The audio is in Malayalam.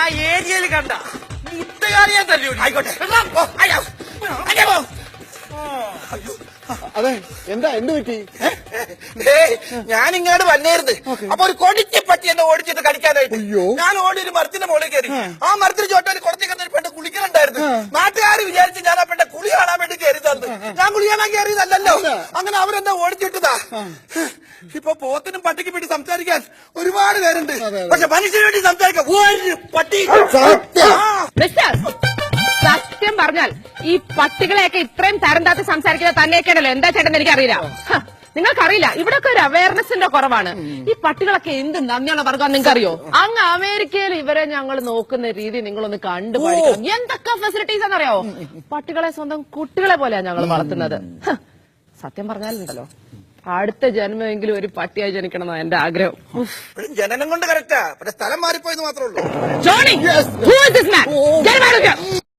വേണ്ട ഏരിയയിൽ ആയിക്കോട്ടെ. പോ, അയ്യോ. അയ്യോ, പോ. അതെ എന്താ എന്ത് പറ്റി? ഞാൻ ഇങ്ങോട്ട് വന്നേരുത് അപ്പൊ ഒരു കൊടിച്ച് പറ്റി എന്നെ ഓടിച്ചിട്ട് കടിക്കാനായിട്ട്. ഞാൻ ഓടി ഒരു മരത്തിന്റെ മുകളിൽ കയറി. ആ. മരത്തിന് ചോട്ടാൽ കുറച്ച് കിടന്നൊരു പെണ്ണ് കുളിക്കണുണ്ടായിരുന്നു. നാട്ടുകാർ വിചാരിച്ച് ഞാൻ ആ പെണ്ണെ കുളി കാണാൻ വേണ്ടി കയറി തന്നു. ഞാൻ കുളി കാണാൻ കയറിയതല്ലോ അങ്ങനെ അവരെന്നെ ഓടിച്ചിട്ടതാ. ഇപ്പൊ പോത്തിനും പട്ടിക്കും വേണ്ടി സംസാരിക്കാൻ ഒരുപാട് പേരുണ്ട്. പക്ഷെ മനുഷ്യന് വേണ്ടി സംസാരിക്കാൻ ഒരു പട്ടി സത്യം. സത്യം പറഞ്ഞാൽ ഈ പട്ടികളെയൊക്കെ ഇത്രയും തരം താത്തി സംസാരിക്കുന്നത് തന്നെയൊക്കെയാണല്ലോ. എന്താ ചേട്ടൻ എനിക്ക് അറിയില്ല നിങ്ങൾക്കറിയില്ല. ഇവിടൊക്കെ ഒരു അവയർനെസിന്റെ കുറവാണ്. ഈ പട്ടികളൊക്കെ എന്ത് നന്ദിയുള്ള വർഗം നിങ്ങൾക്കറിയോ? അങ്ങ് അമേരിക്കയിൽ ഇവരെ ഞങ്ങൾ നോക്കുന്ന രീതി നിങ്ങളൊന്ന് കണ്ടു പഠിക്കണം. എന്തൊക്കെ ഫെസിലിറ്റീസ് ആണെന്നറിയോ പട്ടികളെ സ്വന്തം കുട്ടികളെ പോലെയാണ് ഞങ്ങൾ വളർത്തുന്നത്. സത്യം പറഞ്ഞാലുണ്ടല്ലോ അടുത്ത ജന്മമെങ്കിലും ഒരു പട്ടിയായി ജനിക്കണം എന്നാ എന്റെ ആഗ്രഹം. ജനനം കൊണ്ട് കറക്റ്റാ. പക്ഷെ സ്ഥലം മാറിപ്പോയെന്ന് മാത്രമേ ഉള്ളൂ. ജോണി